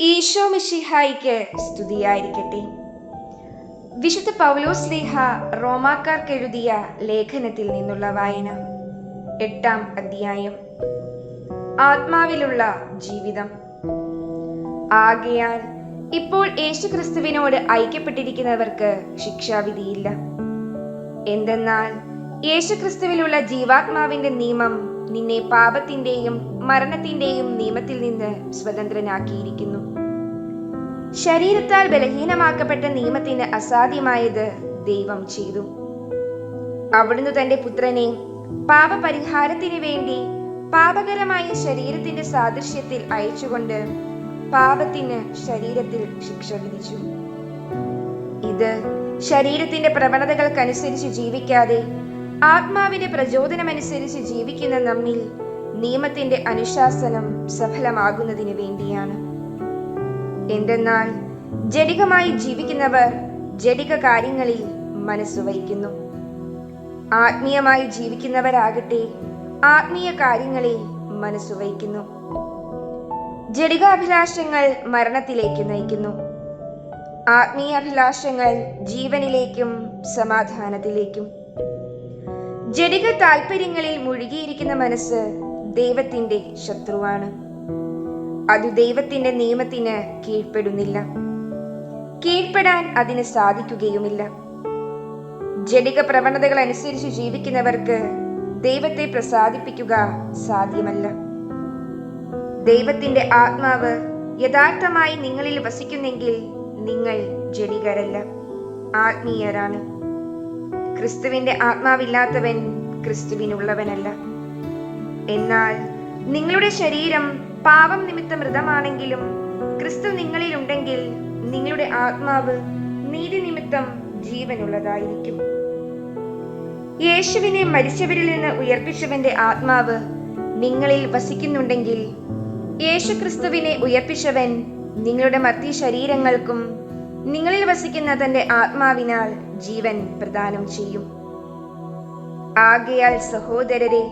ഈശോ മിഷിഹായിക്ക് സ്തുതിയായിരിക്കട്ടെ. വിശുദ്ധ പൗലോസ് ലേഹ റോമാക്കാർക്ക് എഴുതിയ ലേഖനത്തിൽ നിന്നുള്ള വായന എട്ടാം അധ്യായം. ആത്മാവിലുള്ള ജീവിതം. ആകയാൽ ഇപ്പോൾ യേശുക്രിസ്തുവിനോട് ഐക്യപ്പെട്ടിരിക്കുന്നവർക്ക് ശിക്ഷാവിധിയില്ല. എന്തെന്നാൽ യേശുക്രിസ്തുവിലുള്ള ജീവാത്മാവിന്റെ നിയമം നിന്നെ പാപത്തിന്റെയും മരണത്തിന്റെയും നിയമത്തിൽ നിന്ന് സ്വതന്ത്രനാക്കിയിരിക്കുന്നു. ശരീരത്താൽ ബലഹീനമാക്കപ്പെട്ട നിയമത്തിന് അസാധ്യമായത് ദൈവം ചെയ്തു. അവിടുന്ന് തന്റെ പുത്രനെ പാപപരിഹാരത്തിന് വേണ്ടി പാപകരമായ ശരീരത്തിന്റെ സാദൃശ്യത്തിൽ അയച്ചുകൊണ്ട് പാപത്തിന് ശരീരത്തിൽ ശിക്ഷ വിധിച്ചു. ഇത് ശരീരത്തിന്റെ പ്രവണതകൾക്കനുസരിച്ച് ജീവിക്കാതെ ആത്മാവിന്റെ പ്രചോദനമനുസരിച്ച് ജീവിക്കുന്ന നമ്മിൽ നിയമത്തിന്റെ അനുശാസനം സഫലമാകുന്നതിന് വേണ്ടിയാണ്. എന്തെന്നാൽ ജഡികമായി ജീവിക്കുന്നവർ ജഡിക കാര്യങ്ങളിൽ മനസ്സ് വഹിക്കുന്നു. ആത്മീയമായി ജീവിക്കുന്നവരാകട്ടെ ആത്മീയ കാര്യങ്ങളിൽ മനസ്സ് വഹിക്കുന്നു. ജഡികാഭിലാഷങ്ങൾ മരണത്തിലേക്ക് നയിക്കുന്നു. ആത്മീയ അഭിലാഷങ്ങൾ ജീവനിലേക്കും സമാധാനത്തിലേക്കും. ജഡിക താല്പര്യങ്ങളിൽ മുഴുകിയിരിക്കുന്ന മനസ്സ് ദൈവത്തിന്റെ ശത്രുവാണ്. അത് ദൈവത്തിന്റെ നിയമത്തിന് കീഴ്പ്പെടുന്നില്ല. കീഴ്പ്പെടാൻ അതിന് സാധിക്കുകയുമില്ല. ജടിക പ്രവണതകൾ അനുസരിച്ച് ജീവിക്കുന്നവർക്ക് ദൈവത്തെ പ്രസാദിപ്പിക്കുക സാധ്യമല്ല. ദൈവത്തിന്റെ ആത്മാവ് യഥാർത്ഥമായി നിങ്ങളിൽ വസിക്കുന്നെങ്കിൽ നിങ്ങൾ ജഡികരല്ല ആത്മീയരാണ്. ക്രിസ്തുവിന്റെ ആത്മാവില്ലാത്തവൻ ക്രിസ്തുവിനുള്ളവനല്ല. എന്നാൽ നിങ്ങളുടെ ശരീരം പാപം നിമിത്തം മൃതമാണെങ്കിലും ക്രിസ്തു നിങ്ങളിലുണ്ടെങ്കിൽ നിങ്ങളുടെ ആത്മാവ് നീതി നിമിത്തം ജീവനുള്ളതായിരിക്കും. യേശുവിനെ മരിച്ചവരിൽ നിന്ന് ഉയർപ്പിച്ചവന്റെ ആത്മാവ് നിങ്ങളിൽ വസിക്കുന്നുണ്ടെങ്കിൽ യേശു ക്രിസ്തുവിനെ ഉയർപ്പിച്ചവൻ നിങ്ങളുടെ മത്തി ശരീരങ്ങൾക്കും നിങ്ങളിൽ വസിക്കുന്ന തന്റെ ആത്മാവിനാൽ ജീവൻ പ്രദാനം ചെയ്യും. ആകയാൽ സഹോദരരെ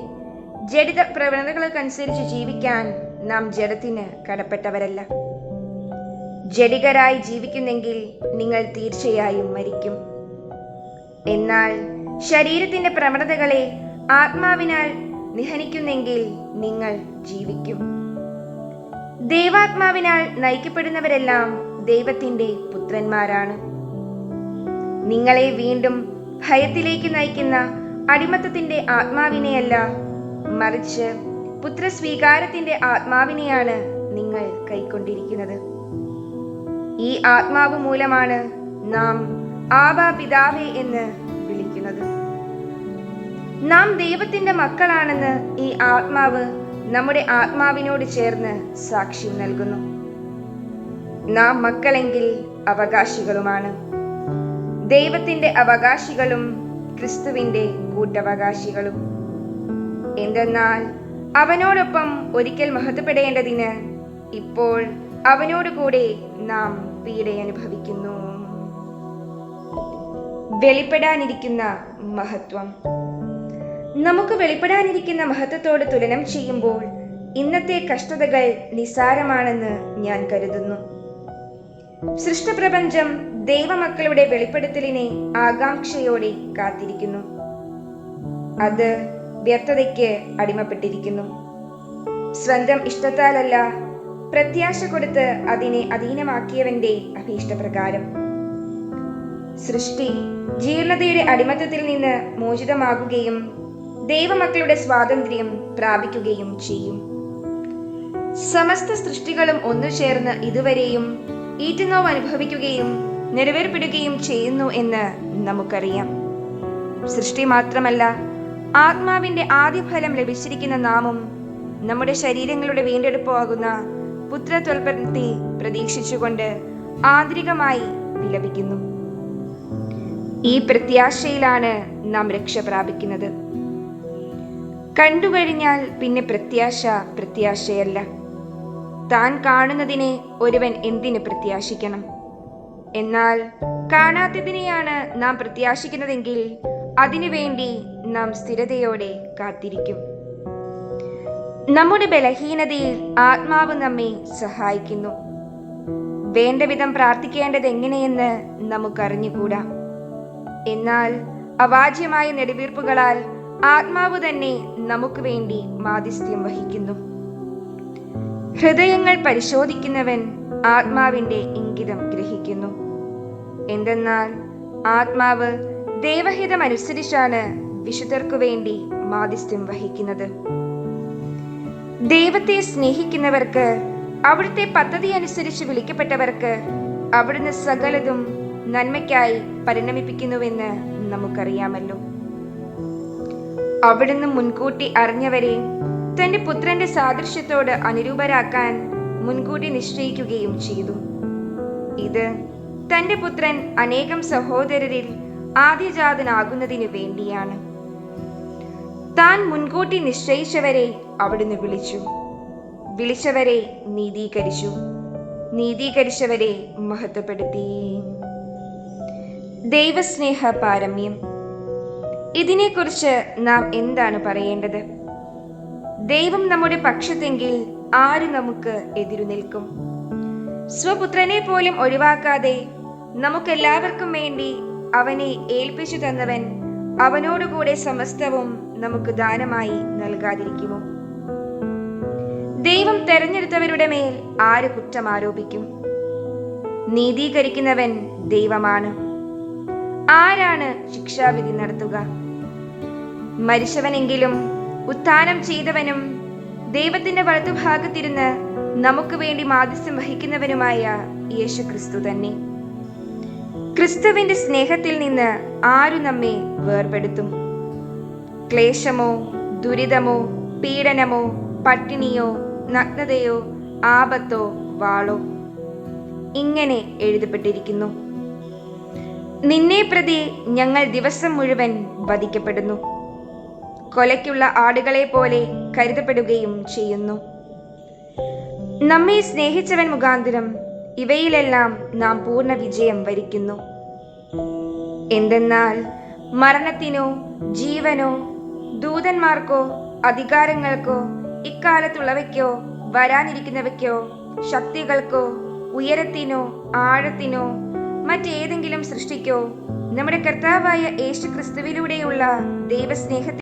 ജഡിത പ്രവണതകൾക്കനുസരിച്ച് ജീവിക്കാൻ നാം ജഡത്തിന് കടപ്പെട്ടവരല്ല. ജഡികരായി ജീവിക്കുന്നെങ്കിൽ നിങ്ങൾ തീർച്ചയായും മരിക്കും. എന്നാൽ ശരീരത്തിന്റെ പ്രവണതകളെ ആത്മാവിനാൽ നിഹനിക്കുന്നെങ്കിൽ നിങ്ങൾ ജീവിക്കും. ദൈവാത്മാവിനാൽ നയിക്കപ്പെടുന്നവരെല്ലാം ദൈവത്തിന്റെ പുത്രന്മാരാണ്. നിങ്ങളെ വീണ്ടും ഭയത്തിലേക്ക് നയിക്കുന്ന അടിമത്തത്തിന്റെ ആത്മാവിനെയല്ല മറിച്ച് പുത്രസ്വീകാരത്തിന്റെ ആത്മാവിനെയാണ് നിങ്ങൾ കൈക്കൊണ്ടിരിക്കുന്നത്. ഈ ആത്മാവ് മൂലമാണ് നാം ആബാ പിതാവേ എന്ന് വിളിക്കുന്നത്. നാം ദൈവത്തിന്റെ മക്കളാണെന്ന് ഈ ആത്മാവ് നമ്മുടെ ആത്മാവിനോട് ചേർന്ന് സാക്ഷ്യം നൽകുന്നു. നാം മക്കളെങ്കിൽ അവകാശികളുമാണ്. ദൈവത്തിന്റെ അവകാശികളും ക്രിസ്തുവിന്റെ കൂട്ടവകാശികളും. എന്തെന്നാൽ അവനോടൊപ്പം ഒരിക്കൽ മഹത്വപ്പെടേണ്ടതിന് ഇപ്പോൾ അവനോട് കൂടെ നാം പീഡയനുഭവിക്കുന്നു വെളിപ്പെടാനിരിക്കുന്ന മഹത്വം. നമുക്ക് വെളിപ്പെടാനിരിക്കുന്ന മഹത്വത്തോട് തുലനം ചെയ്യുമ്പോൾ ഇന്നത്തെ കഷ്ടതകൾ നിസാരമാണെന്ന് ഞാൻ കരുതുന്നു. സൃഷ്ടപ്രപഞ്ചം ദൈവമക്കളുടെ വെളിപ്പെടുത്തലിനെ ആകാംക്ഷയോടെ കാത്തിരിക്കുന്നു. അത് വ്യർത്ഥതയ്ക്ക് അടിമപ്പെട്ടിരിക്കുന്നു. സ്വന്തം ഇഷ്ടത്താലല്ല പ്രത്യാശ കൊടുത്ത് അതിനെ അധീനമാക്കിയവന്റെ അഭീഷ്ടപ്രകാരം. സൃഷ്ടി ജീർണതയുടെ അടിമത്തത്തിൽ നിന്ന് മോചിതമാകുകയും ദൈവമക്കളുടെ സ്വാതന്ത്ര്യം പ്രാപിക്കുകയും ചെയ്യും. സമസ്ത സൃഷ്ടികളും ഒന്നു ചേർന്ന് ഇതുവരെയും ഈറ്റുനോവ് അനുഭവിക്കുകയും നിറവേർപ്പെടുകയും ചെയ്യുന്നു എന്ന് നമുക്കറിയാം. സൃഷ്ടി മാത്രമല്ല ആത്മാവിന്റെ ആദ്യഫലം ലഭിച്ചിരിക്കുന്ന നാമും നമ്മുടെ ശരീരങ്ങളുടെ വീണ്ടെടുപ്പാകുന്ന പുത്രത്വൽപനത്തെ പ്രതീക്ഷിച്ചുകൊണ്ട് ആന്തരികമായി വിലപിക്കുന്നു. ഈ പ്രത്യാശയിലാണ് നാം രക്ഷ പ്രാപിക്കുന്നത്. കണ്ടുകഴിഞ്ഞാൽ പിന്നെ പ്രത്യാശ പ്രത്യാശയല്ല. താൻ കാണുന്നതിനെ ഒരുവൻ എന്തിന് പ്രത്യാശിക്കണം? എന്നാൽ കാണാത്തതിനെയാണ് നാം പ്രത്യാശിക്കുന്നതെങ്കിൽ അതിനുവേണ്ടി നാം സ്ഥിരതയോടെ കാത്തിരിക്കും. നമ്മുടെ ബലഹീനതയിൽ ആത്മാവ് നമ്മെ സഹായിക്കുന്നു. വേണ്ട വിധം പ്രാർത്ഥിക്കേണ്ടത് എങ്ങനെയെന്ന് നമുക്കറിഞ്ഞുകൂടാ. എന്നാൽ അവാജ്യമായ നെടുവീർപ്പുകളാൽ ആത്മാവ് തന്നെ നമുക്ക് വേണ്ടി മാധ്യസ്ഥ്യം വഹിക്കുന്നു. ഹൃദയങ്ങൾ പരിശോധിക്കുന്നവൻ ആത്മാവിന്റെ ഇംഗിതം ഗ്രഹിക്കുന്നു. എന്തെന്നാൽ ആത്മാവ് ദൈവഹിതമനുസരിച്ചാണ് വിശുദ്ധർക്കു വേണ്ടി മാധ്യസ്ഥ്യം വഹിക്കുന്നത്. ദൈവത്തെ സ്നേഹിക്കുന്നവർക്ക് അവിടുത്തെ പദ്ധതി അനുസരിച്ച് വിളിക്കപ്പെട്ടവർക്ക് അവിടുന്ന് സകലതും നന്മയ്ക്കായി പരിണമിപ്പിക്കുന്നുവെന്ന് നമുക്കറിയാമല്ലോ. അവിടുന്ന് മുൻകൂട്ടി അറിഞ്ഞവരെ തന്റെ പുത്രന്റെ സാദൃശ്യത്തോട് അനുരൂപരാക്കാൻ മുൻകൂട്ടി നിശ്ചയിക്കുകയും ചെയ്തു. ഇത് തന്റെ പുത്രൻ അനേകം സഹോദരരിൽ ആദ്യജാതനാകുന്നതിനു വേണ്ടിയാണ്. താൻ മുൻകൂട്ടി നിശ്ചയിച്ചവരെ അവിടുന്ന് വിളിച്ചു. വിളിച്ചവരെ നീതീകരിച്ചു. നീതീകരിച്ചവരെ മഹത്വപ്പെടുത്തി. ദൈവസ്നേഹ പാരമ്യം. ഇതിനെക്കുറിച്ച് നാം എന്താണ് പറയേണ്ടത്? ദൈവം നമ്മുടെ പക്ഷത്തെങ്കിൽ ആര് നമുക്ക് എതിരു നിൽക്കും? സ്വപുത്രനെ പോലും ഒഴിവാക്കാതെ നമുക്കെല്ലാവർക്കും വേണ്ടി അവനെ ഏൽപ്പിച്ചു തന്നവൻ അവനോടുകൂടെ സമസ്തവും നമുക്ക് ദാനമായി നൽകാതിരിക്കുമോ? ദൈവം തെരഞ്ഞെടുത്തവരുടെ മേൽ ആര് കുറ്റം ആരോപിക്കും? നീതീകരിക്കുന്നവൻ ദൈവമാണ്. ആരാണ് ശിക്ഷാവിധി നടത്തുക? മരിച്ചവനെങ്കിലും ഉത്ഥാനം ചെയ്തവനും ദൈവത്തിന്റെ വലതുഭാഗത്തിരുന്ന് നമുക്ക് വേണ്ടി മാധ്യസ്ഥം വഹിക്കുന്നവനുമായ യേശു ക്രിസ്തു തന്നെ. ക്രിസ്തുവിന്റെ സ്നേഹത്തിൽ നിന്ന് ആരു നമ്മെ വേർപെടുത്തും? ക്ലേശമോ ദുരിതമോ പീഡനമോ പട്ടിണിയോ നഗ്നതയോ ആപത്തോ വാളോ ഇങ്ങനെ എഴുതപ്പെട്ടിരിക്കുന്നു. നിന്നെ പ്രതി ഞങ്ങൾ ദിവസം മുഴുവൻ വധിക്കപ്പെടുന്നു. കൊലയ്ക്കുള്ള ആടുകളെ പോലെ കരുതപ്പെടുകയും ചെയ്യുന്നു. നമ്മെ സ്നേഹിച്ചവൻ മുഖാന്തരം ഇവയിലെല്ലാം നാം പൂർണ വിജയം വരിക്കുന്നു. എന്തെന്നാൽ മരണത്തിനോ ജീവനോ ദൂതന്മാർക്കോ അധികാരങ്ങൾക്കോ ഇക്കാലത്തുള്ളവയ്ക്കോ വരാനിരിക്കുന്നവയ്ക്കോ ശക്തികൾക്കോ ഉയരത്തിനോ ആഴത്തിനോ മറ്റേതെങ്കിലും സൃഷ്ടിക്കോ നമ്മുടെ കർത്താവായ യേശു ക്രിസ്തുവിലൂടെയുള്ള ദൈവസ്നേഹത്തിൽ